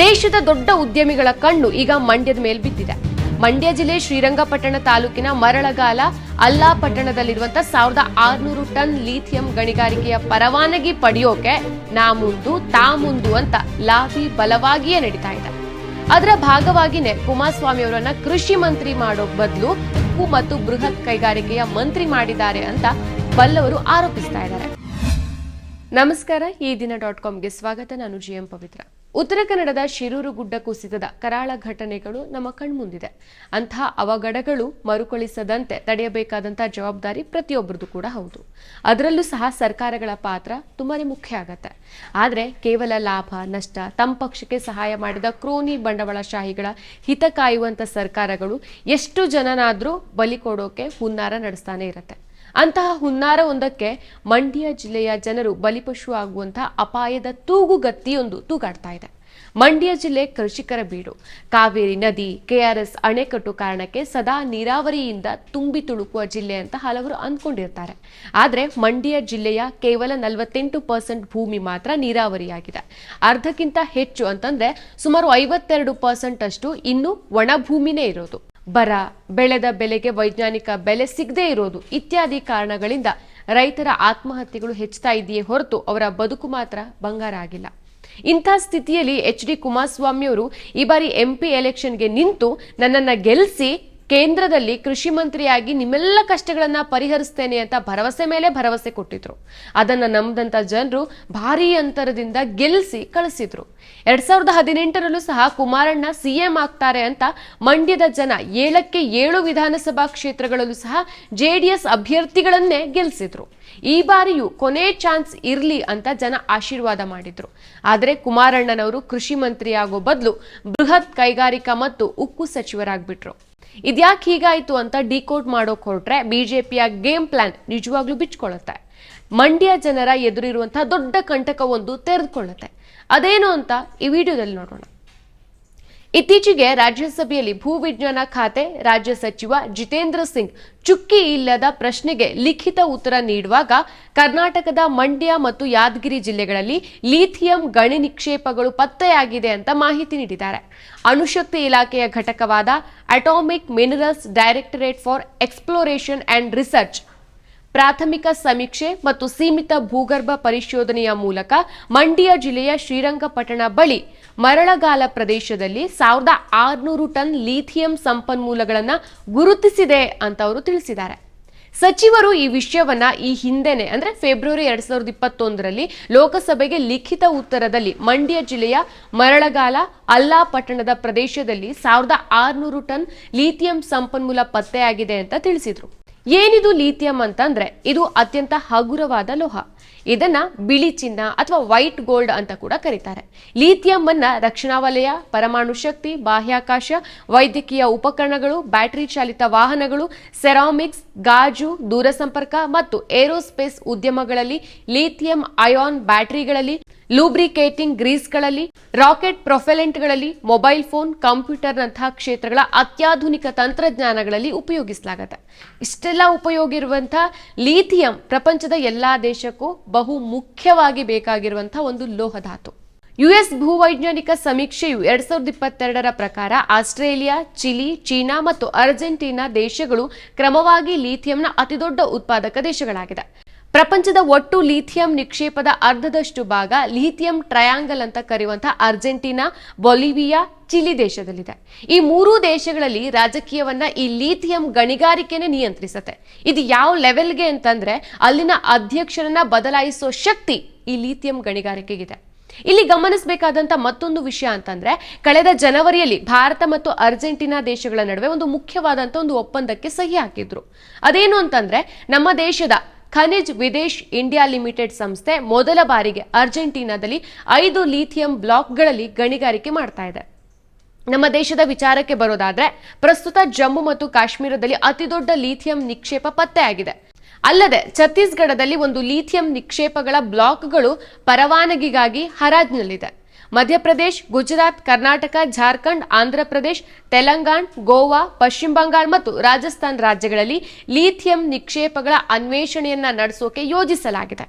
ದೇಶದ ದೊಡ್ಡ ಉದ್ಯಮಿಗಳ ಕಣ್ಣು ಈಗ ಮಂಡ್ಯದ ಮೇಲೆ ಬಿದ್ದಿದೆ. ಮಂಡ್ಯ ಜಿಲ್ಲೆ ಶ್ರೀರಂಗಪಟ್ಟಣ ತಾಲೂಕಿನ ಮರಳಗಾಲ ಅಲ್ಲಾಪಟ್ಟಣದಲ್ಲಿರುವಂತಹ ಸಾವಿರದ ಆರ್ನೂರು ಟನ್ ಲಿಥಿಯಂ ಗಣಿಗಾರಿಕೆಯ ಪರವಾನಗಿ ಪಡೆಯೋಕೆ ನಾ ಮುಂದು, ತಾ ಮುಂದು ಅಂತ ಲಾಬಿ ಬಲವಾಗಿಯೇ ನಡೀತಾ ಇದೆ. ಅದರ ಭಾಗವಾಗಿನೇ ಕುಮಾರಸ್ವಾಮಿ ಅವರನ್ನ ಕೃಷಿ ಮಂತ್ರಿ ಮಾಡೋ ಬದಲು ಉಕ್ಕು ಮತ್ತು ಬೃಹತ್ ಕೈಗಾರಿಕೆಯ ಮಂತ್ರಿ ಮಾಡಿದ್ದಾರೆ ಅಂತ ಬಲ್ಲವರು ಆರೋಪಿಸ್ತಾ ಇದ್ದಾರೆ. ನಮಸ್ಕಾರ, ಈ ದಿನ ಡಾಟ್ ಕಾಮ್ಗೆ ಸ್ವಾಗತ. ನಾನು ಜಿ ಎಂ ಪವಿತ್ರ. ಉತ್ತರ ಕನ್ನಡದ ಶಿರೂರು ಗುಡ್ಡ ಕುಸಿತದ ಕರಾಳ ಘಟನೆಗಳು ನಮ್ಮ ಕಣ್ಮುಂದಿದೆ. ಅಂತಹ ಅವಘಡಗಳು ಮರುಕಳಿಸದಂತೆ ತಡೆಯಬೇಕಾದಂತಹ ಜವಾಬ್ದಾರಿ ಪ್ರತಿಯೊಬ್ಬರದು ಕೂಡ ಹೌದು. ಅದರಲ್ಲೂ ಸಹ ಸರ್ಕಾರಗಳ ಪಾತ್ರ ತುಂಬಾನೇ ಮುಖ್ಯ ಆಗತ್ತೆ. ಆದರೆ ಕೇವಲ ಲಾಭ, ನಷ್ಟ, ತಮ್ಮ ಪಕ್ಷಕ್ಕೆ ಸಹಾಯ ಮಾಡಿದ ಕ್ರೋನಿ ಬಂಡವಾಳಶಾಹಿಗಳ ಹಿತ ಕಾಯುವಂಥ ಸರ್ಕಾರಗಳು ಎಷ್ಟು ಜನನಾದರೂ ಬಲಿ ಕೊಡೋಕೆ ಹುನ್ನಾರ ನಡೆಸ್ತಾನೆ ಇರತ್ತೆ. ಅಂತಹ ಹುನ್ನಾರ ಒಂದಕ್ಕೆ ಮಂಡ್ಯ ಜಿಲ್ಲೆಯ ಜನರು ಬಲಿಪಶು ಆಗುವಂತಹ ಅಪಾಯದ ತೂಗುಗತ್ತಿಯೊಂದು ತೂಗಾಡ್ತಾ ಇದೆ. ಮಂಡ್ಯ ಜಿಲ್ಲೆ ಕೃಷಿಕರ ಬೀಡು. ಕಾವೇರಿ ನದಿ, ಕೆಆರ್ಎಸ್ ಅಣೆಕಟ್ಟು ಕಾರಣಕ್ಕೆ ಸದಾ ನೀರಾವರಿಯಿಂದ ತುಂಬಿ ತುಳುಕುವ ಜಿಲ್ಲೆ ಅಂತ ಹಲವರು ಅಂದ್ಕೊಂಡಿರ್ತಾರೆ. ಆದರೆ ಮಂಡ್ಯ ಜಿಲ್ಲೆಯ ಕೇವಲ ನಲವತ್ತೆಂಟು ಪರ್ಸೆಂಟ್ ಭೂಮಿ ಮಾತ್ರ ನೀರಾವರಿಯಾಗಿದೆ. ಅರ್ಧಕ್ಕಿಂತ ಹೆಚ್ಚು ಅಂತಂದ್ರೆ ಸುಮಾರು ಐವತ್ತೆರಡು ಪರ್ಸೆಂಟ್ ಅಷ್ಟು ಇನ್ನು ಒಣ ಭೂಮಿನೇ ಇರೋದು. ಬರ, ಬೆಳೆದ ಬೆಲೆಗೆ ವೈಜ್ಞಾನಿಕ ಬೆಲೆ ಸಿಗದೇ ಇರೋದು ಇತ್ಯಾದಿ ಕಾರಣಗಳಿಂದ ರೈತರ ಆತ್ಮಹತ್ಯೆಗಳು ಹೆಚ್ಚುತ್ತಾ ಇದೆಯೇ ಹೊರತು ಅವರ ಬದುಕು ಮಾತ್ರ ಬಂಗಾರ ಆಗಿಲ್ಲ. ಇಂಥ ಸ್ಥಿತಿಯಲ್ಲಿ ಎಚ್ ಡಿ ಕುಮಾರಸ್ವಾಮಿಯವರು ಈ ಬಾರಿ ಎಂ ಪಿ ಎಲೆಕ್ಷನ್ಗೆ ನಿಂತು ನನ್ನನ್ನು ಗೆಲ್ಲಿಸಿ ಕೇಂದ್ರದಲ್ಲಿ ಕೃಷಿ ಮಂತ್ರಿಯಾಗಿ ನಿಮ್ಮೆಲ್ಲ ಕಷ್ಟಗಳನ್ನ ಪರಿಹರಿಸ್ತೇನೆ ಅಂತ ಭರವಸೆ ಮೇಲೆ ಭರವಸೆ ಕೊಟ್ಟಿದ್ರು. ಅದನ್ನ ನಂಬದಂತ ಜನರು ಭಾರೀ ಅಂತರದಿಂದ ಗೆಲ್ಲಿಸಿ ಕಳಿಸಿದ್ರು. ಎರಡ್ ಸಾವಿರದ ಹದಿನೆಂಟರಲ್ಲೂ ಸಹ ಕುಮಾರಣ್ಣ ಸಿಎಂ ಆಗ್ತಾರೆ ಅಂತ ಮಂಡ್ಯದ ಜನ ಏಳಕ್ಕೆ ಏಳು ವಿಧಾನಸಭಾ ಕ್ಷೇತ್ರಗಳಲ್ಲೂ ಸಹ ಜೆಡಿಎಸ್ ಅಭ್ಯರ್ಥಿಗಳನ್ನೇ ಗೆಲ್ಲಿಸಿದ್ರು ಈ ಬಾರಿಯೂ ಕೊನೆ ಚಾನ್ಸ್ ಇರ್ಲಿ ಅಂತ ಜನ ಆಶೀರ್ವಾದ ಮಾಡಿದ್ರು. ಆದರೆ ಕುಮಾರಣ್ಣನವರು ಕೃಷಿ ಮಂತ್ರಿಯಾಗೋ ಬದಲು ಬೃಹತ್ ಕೈಗಾರಿಕಾ ಮತ್ತು ಉಕ್ಕು ಸಚಿವರಾಗ್ಬಿಟ್ರು. ಇದ್ಯಾಕೆ ಹೀಗಾಯ್ತು ಅಂತ ಡಿಕೋಡ್ ಮಾಡೋಕ್ ಹೊರಟ್ರೆ ಬಿಜೆಪಿಯ ಗೇಮ್ ಪ್ಲಾನ್ ನಿಜವಾಗ್ಲೂ ಬಿಚ್ಕೊಳ್ಳುತ್ತೆ ಮಂಡ್ಯ ಜನರ ಎದುರಿರುವಂತಹ ದೊಡ್ಡ ಕಂಟಕವೊಂದು ತೆರೆದುಕೊಳ್ಳುತ್ತೆ. ಅದೇನು ಅಂತ ಈ ವಿಡಿಯೋದಲ್ಲಿ ನೋಡೋಣ. ಇತ್ತೀಚೆಗೆ ರಾಜ್ಯಸಭೆಯಲ್ಲಿ ಭೂವಿಜ್ಞಾನ ಖಾತೆ ರಾಜ್ಯ ಸಚಿವ ಜಿತೇಂದ್ರ ಸಿಂಗ್ ಚುಕ್ಕಿ ಇಲ್ಲದ ಪ್ರಶ್ನೆಗೆ ಲಿಖಿತ ಉತ್ತರ ನೀಡುವಾಗ ಕರ್ನಾಟಕದ ಮಂಡ್ಯ ಮತ್ತು ಯಾದಗಿರಿ ಜಿಲ್ಲೆಗಳಲ್ಲಿ ಲಿಥಿಯಂ ಗಣಿ ನಿಕ್ಷೇಪಗಳು ಪತ್ತೆಯಾಗಿದೆ ಅಂತ ಮಾಹಿತಿ ನೀಡಿದ್ದಾರೆ. ಅಣುಶಕ್ತಿ ಇಲಾಖೆಯ ಘಟಕವಾದ atomic minerals directorate for exploration and research ಪ್ರಾಥಮಿಕ ಸಮೀಕ್ಷೆ ಮತ್ತು ಸೀಮಿತ ಭೂಗರ್ಭ ಪರಿಶೋಧನೆಯ ಮೂಲಕ ಮಂಡ್ಯ ಜಿಲ್ಲೆಯ ಶ್ರೀರಂಗಪಟ್ಟಣ ಬಳಿ ಮರಳಗಾಲ ಪ್ರದೇಶದಲ್ಲಿ ಸಾವಿರದ ಆರುನೂರು ಟನ್ ಲಿಥಿಯಂ ಸಂಪನ್ಮೂಲಗಳನ್ನು ಗುರುತಿಸಿದೆ ಅಂತ ಅವರು ತಿಳಿಸಿದ್ದಾರೆ. ಸಚಿವರು ಈ ವಿಷಯವನ್ನ ಈ ಹಿಂದೆನೆ, ಅಂದ್ರೆ ಫೆಬ್ರವರಿ ಎರಡ್ ಸಾವಿರದ ಇಪ್ಪತ್ತೊಂದರಲ್ಲಿ ಲೋಕಸಭೆಗೆ ಲಿಖಿತ ಉತ್ತರದಲ್ಲಿ ಮಂಡ್ಯ ಜಿಲ್ಲೆಯ ಮರಳಗಾಲ ಅಲ್ಲಾಪಟ್ಟಣದ ಪ್ರದೇಶದಲ್ಲಿ ಸಾವಿರದ ಆರುನೂರು ಟನ್ ಲಿಥಿಯಂ ಸಂಪನ್ಮೂಲ ಪತ್ತೆಯಾಗಿದೆ ಅಂತ ತಿಳಿಸಿದ್ರು. ಏನಿದು ಲಿಥಿಯಂ ಅಂತಂದ್ರೆ ಇದು ಅತ್ಯಂತ ಹಗುರವಾದ ಲೋಹ. ಇದನ್ನ ಬಿಳಿ ಚಿನ್ನ ಅಥವಾ ವೈಟ್ ಗೋಲ್ಡ್ ಅಂತ ಕೂಡ ಕರೀತಾರೆ. ಲಿಥಿಯಂ ಅನ್ನ ರಕ್ಷಣಾ ವಲಯ ಪರಮಾಣು ಶಕ್ತಿ, ಬಾಹ್ಯಾಕಾಶ, ವೈದ್ಯಕೀಯ ಉಪಕರಣಗಳು, ಬ್ಯಾಟರಿ ಚಾಲಿತ ವಾಹನಗಳು, ಸೆರಾಮಿಕ್ಸ್ ಗಾಜು, ದೂರಸಂಪರ್ಕ ಮತ್ತು ಏರೋಸ್ಪೇಸ್ ಉದ್ಯಮಗಳಲ್ಲಿ ಲಿಥಿಯಂ ಅಯಾನ್ ಬ್ಯಾಟರಿಗಳಲ್ಲಿ, ಲೂಬ್ರಿಕೇಟಿಂಗ್ ಗ್ರೀಸ್ಗಳಲ್ಲಿ, ರಾಕೆಟ್ ಪ್ರೊಫೆಲೆಂಟ್ಗಳಲ್ಲಿ ಮೊಬೈಲ್ ಫೋನ್, ಕಂಪ್ಯೂಟರ್ನಂತಹ ಕ್ಷೇತ್ರಗಳ ಅತ್ಯಾಧುನಿಕ ತಂತ್ರಜ್ಞಾನಗಳಲ್ಲಿ ಉಪಯೋಗಿಸಲಾಗುತ್ತೆ. ಇಷ್ಟೆಲ್ಲ ಉಪಯೋಗ ಇರುವಂತಹ ಲೀಥಿಯಂ ಪ್ರಪಂಚದ ಎಲ್ಲಾ ದೇಶಕ್ಕೂ ಬಹು ಮುಖ್ಯವಾಗಿ ಬೇಕಾಗಿರುವಂತಹ ಒಂದು ಲೋಹಧಾತು. ಯುಎಸ್ ಭೂವೈಜ್ಞಾನಿಕ ಸಮೀಕ್ಷೆಯು ಎರಡ್ ಸಾವಿರದ ಇಪ್ಪತ್ತೆರಡರ ಪ್ರಕಾರ ಆಸ್ಟ್ರೇಲಿಯಾ, ಚಿಲಿ, ಚೀನಾ ಮತ್ತು ಅರ್ಜೆಂಟೀನಾ ದೇಶಗಳು ಕ್ರಮವಾಗಿ ಲಿಥಿಯಂನ ಅತಿದೊಡ್ಡ ಉತ್ಪಾದಕ ದೇಶಗಳಾಗಿದೆ ಪ್ರಪಂಚದ ಒಟ್ಟು ಲಿಥಿಯಂ ನಿಕ್ಷೇಪದ ಅರ್ಧದಷ್ಟು ಭಾಗ ಲಿಥಿಯಂ ಟ್ರಯಾಂಗಲ್ ಅಂತ ಕರೆಯುವಂತಹ ಅರ್ಜೆಂಟೀನಾ, ಬೊಲಿವಿಯಾ, ಚಿಲಿ ದೇಶದಲ್ಲಿದೆ. ಈ ಮೂರೂ ದೇಶಗಳಲ್ಲಿ ರಾಜಕೀಯವನ್ನ ಈ ಲಿಥಿಯಂ ಗಣಿಗಾರಿಕೆನೆ ನಿಯಂತ್ರಿಸುತ್ತೆ. ಇದು ಯಾವ ಲೆವೆಲ್ಗೆ ಅಂತಂದ್ರೆ ಅಲ್ಲಿನ ಅಧ್ಯಕ್ಷರನ್ನ ಬದಲಾಯಿಸೋ ಶಕ್ತಿ ಈ ಲಿಥಿಯಂ ಗಣಿಗಾರಿಕೆಗಿದೆ. ಇಲ್ಲಿ ಗಮನಿಸಬೇಕಾದಂತ ಮತ್ತೊಂದು ವಿಷಯ ಅಂತಂದ್ರೆ, ಕಳೆದ ಜನವರಿಯಲ್ಲಿ ಭಾರತ ಮತ್ತು ಅರ್ಜೆಂಟೀನಾ ದೇಶಗಳ ನಡುವೆ ಒಂದು ಮುಖ್ಯವಾದಂತ ಒಂದು ಒಪ್ಪಂದಕ್ಕೆ ಸಹಿ ಹಾಕಿದ್ರು. ಅದೇನು ಅಂತಂದ್ರೆ, ನಮ್ಮ ದೇಶದ ಖನಿಜ್ ವಿದೇಶ್ ಇಂಡಿಯಾ ಲಿಮಿಟೆಡ್ ಸಂಸ್ಥೆ ಮೊದಲ ಬಾರಿಗೆ ಅರ್ಜೆಂಟೀನಾದಲ್ಲಿ ಐದು ಲಿಥಿಯಂ ಬ್ಲಾಕ್ಗಳಲ್ಲಿ ಗಣಿಗಾರಿಕೆ ಮಾಡ್ತಾ ಇದೆ. ನಮ್ಮ ದೇಶದ ವಿಚಾರಕ್ಕೆ ಬರೋದಾದ್ರೆ, ಪ್ರಸ್ತುತ ಜಮ್ಮು ಮತ್ತು ಕಾಶ್ಮೀರದಲ್ಲಿ ಅತಿದೊಡ್ಡ ಲಿಥಿಯಂ ನಿಕ್ಷೇಪ ಪತ್ತೆಯಾಗಿದೆ. ಅಲ್ಲದೆ ಛತ್ತೀಸ್ಗಢದಲ್ಲಿ ಒಂದು ಲಿಥಿಯಂ ನಿಕ್ಷೇಪಗಳ ಬ್ಲಾಕ್ಗಳು ಪರವಾನಗಿಗಾಗಿ ಹರಾಜ್ನಲ್ಲಿದೆ. ಮಧ್ಯಪ್ರದೇಶ್, ಗುಜರಾತ್, ಕರ್ನಾಟಕ, ಜಾರ್ಖಂಡ್, ಆಂಧ್ರಪ್ರದೇಶ್, ತೆಲಂಗಾಣ, ಗೋವಾ, ಪಶ್ಚಿಮ ಬಂಗಾಳ ಮತ್ತು ರಾಜಸ್ಥಾನ್ ರಾಜ್ಯಗಳಲ್ಲಿ ಲಿಥಿಯಂ ನಿಕ್ಷೇಪಗಳ ಅನ್ವೇಷಣೆಯನ್ನ ನಡೆಸೋಕೆ ಯೋಜಿಸಲಾಗಿದೆ.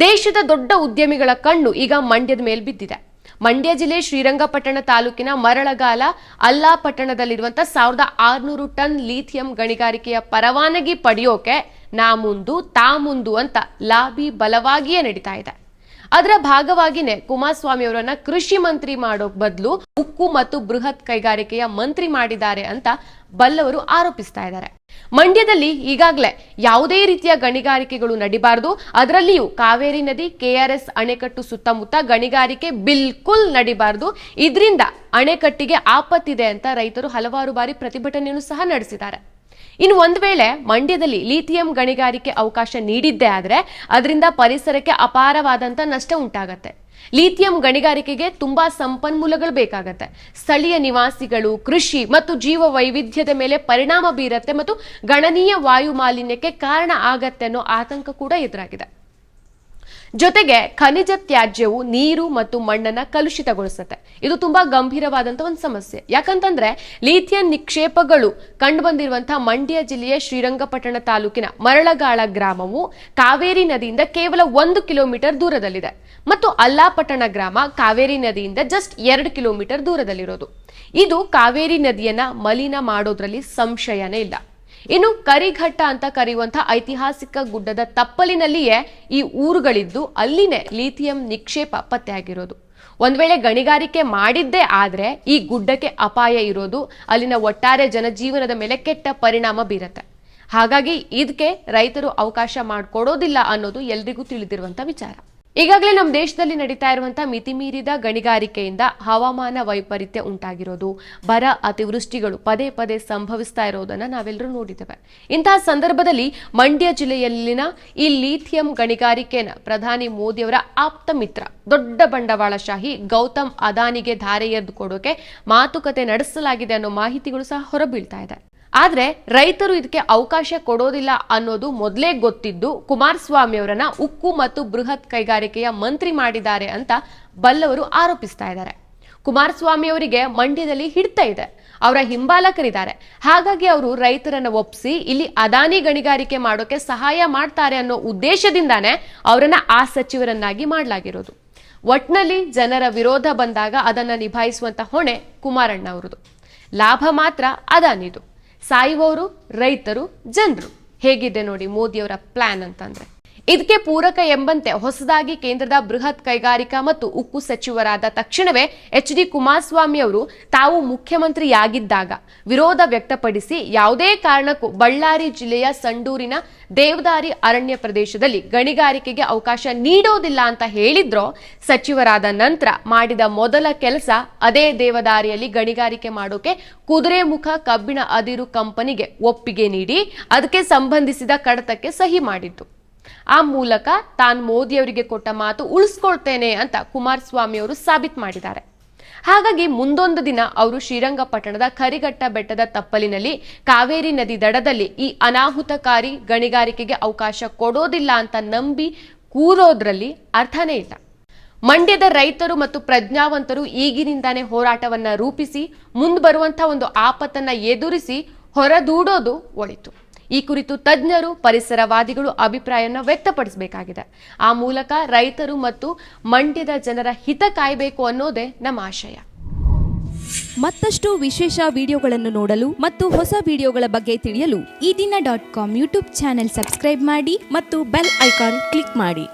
ದೇಶದ ದೊಡ್ಡ ಉದ್ಯಮಿಗಳ ಕಣ್ಣು ಈಗ ಮಂಡ್ಯದ ಮೇಲೆ ಬಿದ್ದಿದೆ. ಮಂಡ್ಯ ಜಿಲ್ಲೆ ಶ್ರೀರಂಗಪಟ್ಟಣ ತಾಲೂಕಿನ ಮರಳಗಾಲ ಅಲ್ಲಾಪಟ್ಟಣದಲ್ಲಿರುವಂತಹ ಸಾವಿರದ ಆರುನೂರು ಟನ್ ಲಿಥಿಯಂ ಗಣಿಗಾರಿಕೆಯ ಪರವಾನಗಿ ಪಡೆಯೋಕೆ ನಾ ಮುಂದು, ತಾ ಮುಂದು ಅಂತ ಲಾಬಿ ಬಲವಾಗಿಯೇ ನಡೀತಾ ಇದೆ. ಅದರ ಭಾಗವಾಗಿನೇ ಕುಮಾರಸ್ವಾಮಿ ಅವರನ್ನ ಕೃಷಿ ಮಂತ್ರಿ ಮಾಡೋ ಬದಲು ಉಕ್ಕು ಮತ್ತು ಬೃಹತ್ ಕೈಗಾರಿಕೆಯ ಮಂತ್ರಿ ಮಾಡಿದ್ದಾರೆ ಅಂತ ಬಲ್ಲವರು ಆರೋಪಿಸ್ತಾ ಇದ್ದಾರೆ. ಮಂಡ್ಯದಲ್ಲಿ ಈಗಾಗಲೇ ಯಾವುದೇ ರೀತಿಯ ಗಣಿಗಾರಿಕೆಗಳು ನಡಿಬಾರದು. ಅದರಲ್ಲಿಯೂ ಕಾವೇರಿ ನದಿ ಕೆಆರ್ಎಸ್ ಅಣೆಕಟ್ಟು ಸುತ್ತಮುತ್ತ ಗಣಿಗಾರಿಕೆ ಬಿಲ್ಕುಲ್ ನಡಿಬಾರದು. ಇದರಿಂದ ಅಣೆಕಟ್ಟಿಗೆ ಆಪತ್ತಿದೆ ಅಂತ ರೈತರು ಹಲವಾರು ಬಾರಿ ಪ್ರತಿಭಟನೆಯನ್ನು ಸಹ ನಡೆಸಿದ್ದಾರೆ. ಇನ್ನು ಒಂದು ವೇಳೆ ಮಂಡ್ಯದಲ್ಲಿ ಲಿಥಿಯಂ ಗಣಿಗಾರಿಕೆ ಅವಕಾಶ ನೀಡಿದ್ದೇ ಆದರೆ ಅದರಿಂದ ಪರಿಸರಕ್ಕೆ ಅಪಾರವಾದಂಥ ನಷ್ಟ ಉಂಟಾಗತ್ತೆ. ಲಿಥಿಯಂ ಗಣಿಗಾರಿಕೆಗೆ ತುಂಬಾ ಸಂಪನ್ಮೂಲಗಳು ಬೇಕಾಗತ್ತೆ. ಸ್ಥಳೀಯ ನಿವಾಸಿಗಳು, ಕೃಷಿ ಮತ್ತು ಜೀವ ವೈವಿಧ್ಯದ ಮೇಲೆ ಪರಿಣಾಮ ಬೀರತ್ತೆ ಮತ್ತು ಗಣನೀಯ ವಾಯು ಮಾಲಿನ್ಯಕ್ಕೆ ಕಾರಣ ಆಗತ್ತೆ ಅನ್ನೋ ಆತಂಕ ಕೂಡ ಎದುರಾಗಿದೆ. ಜೊತೆಗೆ ಖನಿಜ ತ್ಯಾಜ್ಯವು ನೀರು ಮತ್ತು ಮಣ್ಣನ್ನ ಕಲುಷಿತಗೊಳಿಸುತ್ತೆ. ಇದು ತುಂಬಾ ಗಂಭೀರವಾದಂತ ಒಂದು ಸಮಸ್ಯೆ. ಯಾಕಂತಂದ್ರೆ ಲೀಥಿಯನ್ ನಿಕ್ಷೇಪಗಳು ಕಂಡುಬಂದಿರುವಂತಹ ಮಂಡ್ಯ ಜಿಲ್ಲೆಯ ಶ್ರೀರಂಗಪಟ್ಟಣ ತಾಲೂಕಿನ ಮರಳಗಾಳ ಗ್ರಾಮವು ಕಾವೇರಿ ನದಿಯಿಂದ ಕೇವಲ ಒಂದು ಕಿಲೋಮೀಟರ್ ದೂರದಲ್ಲಿದೆ. ಮತ್ತು ಅಲ್ಲಾಪಟ್ಟಣ ಗ್ರಾಮ ಕಾವೇರಿ ನದಿಯಿಂದ ಜಸ್ಟ್ ಎರಡು ಕಿಲೋಮೀಟರ್ ದೂರದಲ್ಲಿರೋದು. ಇದು ಕಾವೇರಿ ನದಿಯನ್ನ ಮಲಿನ ಮಾಡೋದ್ರಲ್ಲಿ ಸಂಶಯನೇ ಇಲ್ಲ. ಇನ್ನು ಕರಿಘಟ್ಟ ಅಂತ ಕರೆಯುವಂತಹ ಐತಿಹಾಸಿಕ ಗುಡ್ಡದ ತಪ್ಪಲಿನಲ್ಲಿಯೇ ಈ ಊರುಗಳಿದ್ದು ಅಲ್ಲಿನೇ ಲಿಥಿಯಂ ನಿಕ್ಷೇಪ ಪತ್ತೆಯಾಗಿರೋದು. ಒಂದ್ ವೇಳೆ ಗಣಿಗಾರಿಕೆ ಮಾಡಿದ್ದೇ ಆದ್ರೆ ಈ ಗುಡ್ಡಕ್ಕೆ ಅಪಾಯ ಇರೋದು ಅಲ್ಲಿನ ಒಟ್ಟಾರೆ ಜನಜೀವನದ ಮೇಲೆ ಕೆಟ್ಟ ಪರಿಣಾಮ ಬೀರತ್ತೆ. ಹಾಗಾಗಿ ಇದಕ್ಕೆ ರೈತರು ಅವಕಾಶ ಮಾಡಿಕೊಡೋದಿಲ್ಲ ಅನ್ನೋದು ಎಲ್ರಿಗೂ ತಿಳಿದಿರುವಂತ ವಿಚಾರ. ಈಗಾಗಲೇ ನಮ್ಮ ದೇಶದಲ್ಲಿ ನಡೀತಾ ಇರುವಂತಹ ಮಿತಿಮೀರಿದ ಗಣಿಗಾರಿಕೆಯಿಂದ ಹವಾಮಾನ ವೈಪರೀತ್ಯ ಉಂಟಾಗಿರೋದು, ಬರ, ಅತಿವೃಷ್ಟಿಗಳು ಪದೇ ಪದೇ ಸಂಭವಿಸ್ತಾ ಇರೋದನ್ನ ನಾವೆಲ್ಲರೂ ನೋಡಿದ್ದೇವೆ. ಇಂತಹ ಸಂದರ್ಭದಲ್ಲಿ ಮಂಡ್ಯ ಜಿಲ್ಲೆಯಲ್ಲಿನ ಈ ಲಿಥಿಯಂ ಗಣಿಗಾರಿಕೆನ ಪ್ರಧಾನಿ ಮೋದಿಯವರ ಆಪ್ತ ಮಿತ್ರ, ದೊಡ್ಡ ಬಂಡವಾಳಶಾಹಿ ಗೌತಮ್ ಅದಾನಿಗೆ ಧಾರೆ ಎದ್ದು ಕೊಡೋಕೆ ಮಾತುಕತೆ ನಡೆಸಲಾಗಿದೆ ಅನ್ನೋ ಮಾಹಿತಿಗಳು ಸಹ ಹೊರಬೀಳ್ತಾ ಇದೆ. ಆದ್ರೆ ರೈತರು ಇದಕ್ಕೆ ಅವಕಾಶ ಕೊಡೋದಿಲ್ಲ ಅನ್ನೋದು ಮೊದಲೇ ಗೊತ್ತಿದ್ದು ಕುಮಾರಸ್ವಾಮಿ ಅವರನ್ನ ಉಕ್ಕು ಮತ್ತು ಬೃಹತ್ ಕೈಗಾರಿಕೆಯ ಮಂತ್ರಿ ಮಾಡಿದ್ದಾರೆ ಅಂತ ಬಲ್ಲವರು ಆರೋಪಿಸ್ತಾ ಇದ್ದಾರೆ. ಕುಮಾರಸ್ವಾಮಿ ಅವರಿಗೆ ಮಂಡ್ಯದಲ್ಲಿ ಹಿಡ್ತ ಇದೆ. ಅವರ ಹಿಂಬಾಲಕರಿದ್ದಾರೆ. ಹಾಗಾಗಿ ಅವರು ರೈತರನ್ನ ಒಪ್ಪಿಸಿ ಇಲ್ಲಿ ಅದಾನಿ ಗಣಿಗಾರಿಕೆ ಮಾಡೋಕೆ ಸಹಾಯ ಮಾಡ್ತಾರೆ ಅನ್ನೋ ಉದ್ದೇಶದಿಂದಾನೇ ಅವರನ್ನ ಆ ಸಚಿವರನ್ನಾಗಿ ಮಾಡಲಾಗಿರೋದು. ಒಟ್ನಲ್ಲಿ ಜನರ ವಿರೋಧ ಬಂದಾಗ ಅದನ್ನ ನಿಭಾಯಿಸುವಂತ ಹೊಣೆ ಕುಮಾರಣ್ಣ ಅವರದು ಲಾಭ ಮಾತ್ರ ಅದಾನಿದು. ಸಾಯುವವರು ರೈತರು ಜನರು. ಹೇಗಿದೆ ನೋಡಿ ಮೋದಿಯವರ ಪ್ಲಾನ್ ಅಂತಂದ್ರೆ. ಇದಕ್ಕೆ ಪೂರಕ ಎಂಬಂತೆ ಹೊಸದಾಗಿ ಕೇಂದ್ರದ ಬೃಹತ್ ಕೈಗಾರಿಕಾ ಮತ್ತು ಉಕ್ಕು ಸಚಿವರಾದ ತಕ್ಷಣವೇ ಎಚ್ ಡಿ ಕುಮಾರಸ್ವಾಮಿ ಅವರು ತಾವು ಮುಖ್ಯಮಂತ್ರಿಯಾಗಿದ್ದಾಗ ವಿರೋಧ ವ್ಯಕ್ತಪಡಿಸಿ ಯಾವುದೇ ಕಾರಣಕ್ಕೂ ಬಳ್ಳಾರಿ ಜಿಲ್ಲೆಯ ಸಂಡೂರಿನ ದೇವದಾರಿ ಅರಣ್ಯ ಪ್ರದೇಶದಲ್ಲಿ ಗಣಿಗಾರಿಕೆಗೆ ಅವಕಾಶ ನೀಡೋದಿಲ್ಲ ಅಂತ ಹೇಳಿದ್ರೋ ಸಚಿವರಾದ ನಂತರ ಮಾಡಿದ ಮೊದಲ ಕೆಲಸ ಅದೇ ದೇವದಾರಿಯಲ್ಲಿ ಗಣಿಗಾರಿಕೆ ಮಾಡೋಕೆ ಕುದುರೆಮುಖ ಕಬ್ಬಿಣ ಅದಿರು ಕಂಪನಿಗೆ ಒಪ್ಪಿಗೆ ನೀಡಿ ಅದಕ್ಕೆ ಸಂಬಂಧಿಸಿದ ಕಡತಕ್ಕೆ ಸಹಿ ಮಾಡಿತ್ತು ಆ ಮೂಲಕ ತಾನು ಮೋದಿಯವರಿಗೆ ಕೊಟ್ಟ ಮಾತು ಉಳಿಸ್ಕೊಳ್ತೇನೆ ಅಂತ ಕುಮಾರಸ್ವಾಮಿ ಅವರು ಸಾಬೀತು ಮಾಡಿದ್ದಾರೆ. ಹಾಗಾಗಿ ಮುಂದೊಂದು ದಿನ ಅವರು ಶ್ರೀರಂಗಪಟ್ಟಣದ ಕರಿಘಟ್ಟ ಬೆಟ್ಟದ ತಪ್ಪಲಿನಲ್ಲಿ ಕಾವೇರಿ ನದಿ ದಡದಲ್ಲಿ ಈ ಅನಾಹುತಕಾರಿ ಗಣಿಗಾರಿಕೆಗೆ ಅವಕಾಶ ಕೊಡೋದಿಲ್ಲ ಅಂತ ನಂಬಿ ಕೂರೋದ್ರಲ್ಲಿ ಅರ್ಥನೇ ಇಲ್ಲ. ಮಂಡ್ಯದ ರೈತರು ಮತ್ತು ಪ್ರಜ್ಞಾವಂತರು ಈಗಿನಿಂದಾನೇ ಹೋರಾಟವನ್ನ ರೂಪಿಸಿ, ಮುಂದೆ ಒಂದು ಆಪತ್ತನ್ನ ಎದುರಿಸಿ ಹೊರದೂಡೋದು ಒಳಿತು. ಈ ಕುರಿತು ತಜ್ಞರು, ಪರಿಸರವಾದಿಗಳು ಅಭಿಪ್ರಾಯವನ್ನು ವ್ಯಕ್ತಪಡಿಸಬೇಕಾಗಿದೆ. ಆ ಮೂಲಕ ರೈತರು ಮತ್ತು ಮಂಡ್ಯದ ಜನರ ಹಿತ ಕಾಯಬೇಕು ಅನ್ನೋದೇ ನಮ್ಮ ಆಶಯ. ಮತ್ತಷ್ಟು ವಿಶೇಷ ವಿಡಿಯೋಗಳನ್ನು ನೋಡಲು ಮತ್ತು ಹೊಸ ವಿಡಿಯೋಗಳ ಬಗ್ಗೆ ತಿಳಿಯಲು Ee Dina dot com YouTube channel subscribe ಮಾಡಿ ಮತ್ತು ಬೆಲ್ ಐಕಾನ್ ಕ್ಲಿಕ್ ಮಾಡಿ.